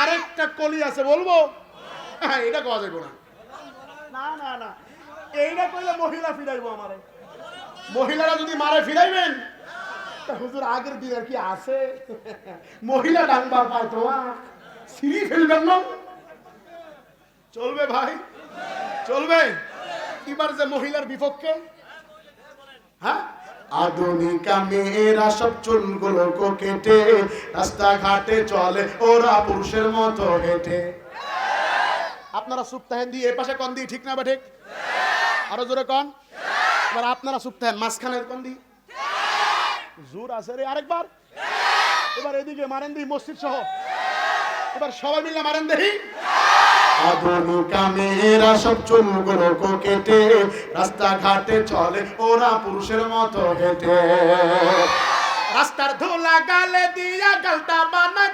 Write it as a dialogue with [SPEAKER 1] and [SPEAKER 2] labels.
[SPEAKER 1] আরেকটা কলি আছে বলব? হ্যাঁ এটা কওয়া যাবে না। না না না। এইটা কইলে মহিলা ফিরাইবো আমারে। মহিলারা যদি মারে ফিরাইবেন? তা হুজুর আগের দিন আর কি আছে? মহিলা ডাংবার পায় তোমার সিঁড়ি ফেলবেন না? চলবে ভাই চলবে। এবার যে মহিলার বিপক্ষে আধুনিকা মেয়েরা সব চুলগুলো কেটে, রাস্তাঘাটে চলে, ওরা পুরুষের মতো হেঁটে। আপনারা চুপ থাকেন দিয়ে পাশে কন দি, ঠিক না বা ঠিক আরও জোরে কন। এবার আপনারা চুপ থাকেন মাঝখানে কন দি। জোর আছে রে আরেকবার। এবার এদিকে মারেন দি মসজিদ সহ এবার সবাই মিলে মারেন দেখি। আধুনিকা মেয়েরা সব চুলগুলো কেটে রাস্তাঘাটে চলে ওরা পুরুষের মতো হেঁটে। রাস্তার ধুলা গালে দিয়া গালটা বানা